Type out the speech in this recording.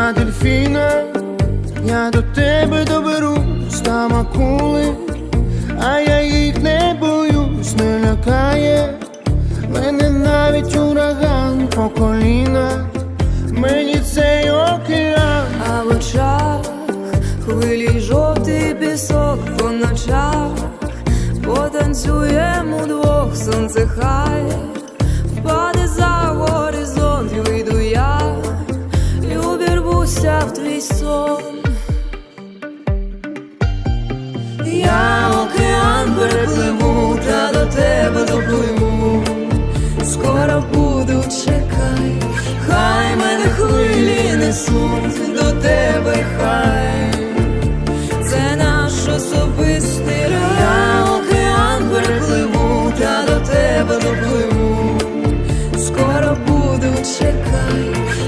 на дельфіна, я до тебе доберусь, там акули, а я їх не боюсь, не лякає. Мене навіть ураган по коліна, мені цей океан. А в очах хвилі жовтий пісок по ночах, потанцюємо удвох, сонце хай, увірвуся в твій сон. Я океан перепливу, та до тебе допливу. Скоро буду, чекай, хай мене хвилі несуть до тебе,